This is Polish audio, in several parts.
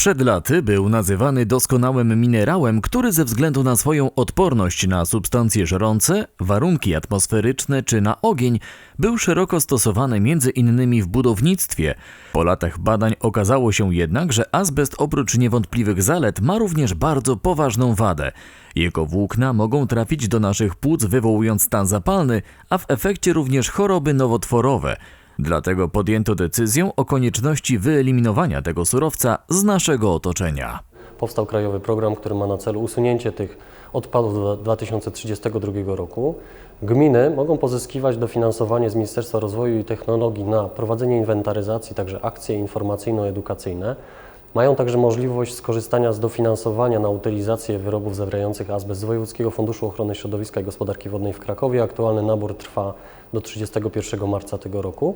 Przed laty był nazywany doskonałym minerałem, który ze względu na swoją odporność na substancje żrące, warunki atmosferyczne czy na ogień był szeroko stosowany między innymi w budownictwie. Po latach badań okazało się jednak, że azbest oprócz niewątpliwych zalet ma również bardzo poważną wadę. Jego włókna mogą trafić do naszych płuc wywołując stan zapalny, a w efekcie również choroby nowotworowe. Dlatego podjęto decyzję o konieczności wyeliminowania tego surowca z naszego otoczenia. Powstał krajowy program, który ma na celu usunięcie tych odpadów do 2032 roku. Gminy mogą pozyskiwać dofinansowanie z Ministerstwa Rozwoju i Technologii na prowadzenie inwentaryzacji, także akcje informacyjno-edukacyjne. Mają także możliwość skorzystania z dofinansowania na utylizację wyrobów zawierających azbest z Wojewódzkiego Funduszu Ochrony Środowiska i Gospodarki Wodnej w Krakowie. Aktualny nabór trwa do 31 marca tego roku.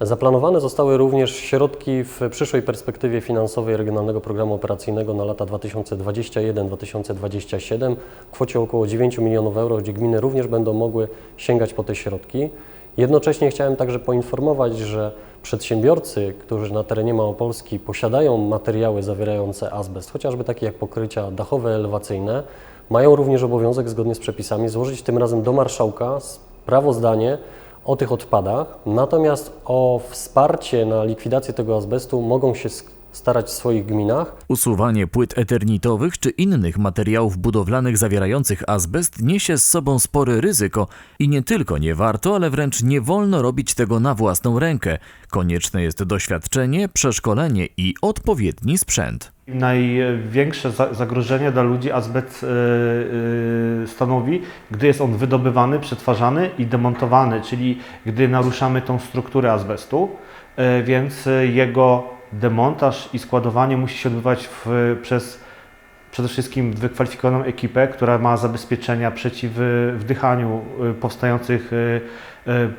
Zaplanowane zostały również środki w przyszłej perspektywie finansowej Regionalnego Programu Operacyjnego na lata 2021-2027 w kwocie około 9 milionów euro, gdzie gminy również będą mogły sięgać po te środki. Jednocześnie chciałem także poinformować, że przedsiębiorcy, którzy na terenie Małopolski posiadają materiały zawierające azbest, chociażby takie jak pokrycia dachowe, elewacyjne, mają również obowiązek zgodnie z przepisami złożyć tym razem do marszałka sprawozdanie o tych odpadach, natomiast o wsparcie na likwidację tego azbestu mogą się starać w swoich gminach. Usuwanie płyt eternitowych czy innych materiałów budowlanych zawierających azbest niesie z sobą spore ryzyko i nie tylko nie warto, ale wręcz nie wolno robić tego na własną rękę. Konieczne jest doświadczenie, przeszkolenie i odpowiedni sprzęt. Największe za- zagrożenie dla ludzi azbest y, y, stanowi, gdy jest on wydobywany, przetwarzany i demontowany, czyli gdy naruszamy tą strukturę azbestu, y, więc jego demontaż i składowanie musi się odbywać w, przez przede wszystkim wykwalifikowaną ekipę, która ma zabezpieczenia przeciw y, wdychaniu y, powstających y,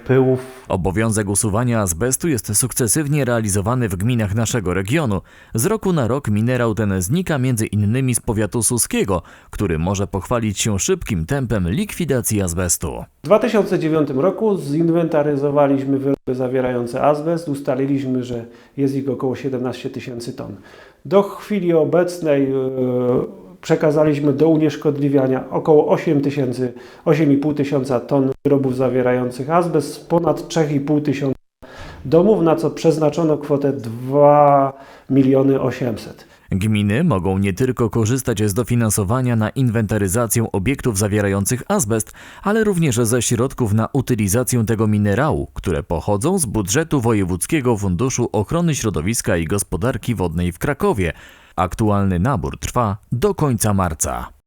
pyłów Obowiązek usuwania azbestu jest sukcesywnie realizowany w gminach naszego regionu. Z roku na rok minerał ten znika między innymi z powiatu suskiego, który może pochwalić się szybkim tempem likwidacji azbestu. W 2009 roku zinwentaryzowaliśmy wyroby zawierające azbest. Ustaliliśmy, że jest ich około 17 tysięcy ton. Do chwili obecnej e, przekazaliśmy do unieszkodliwiania około 8 tysięcy, 8,5 tysiąca ton wyrobów zawierających azbest z ponad 3,5 tysiąca domów, na co przeznaczono kwotę 2 miliony 800. Gminy mogą nie tylko korzystać z dofinansowania na inwentaryzację obiektów zawierających azbest, ale również ze środków na utylizację tego minerału, które pochodzą z budżetu Wojewódzkiego Funduszu Ochrony Środowiska i Gospodarki Wodnej w Krakowie. Aktualny nabór trwa do końca marca.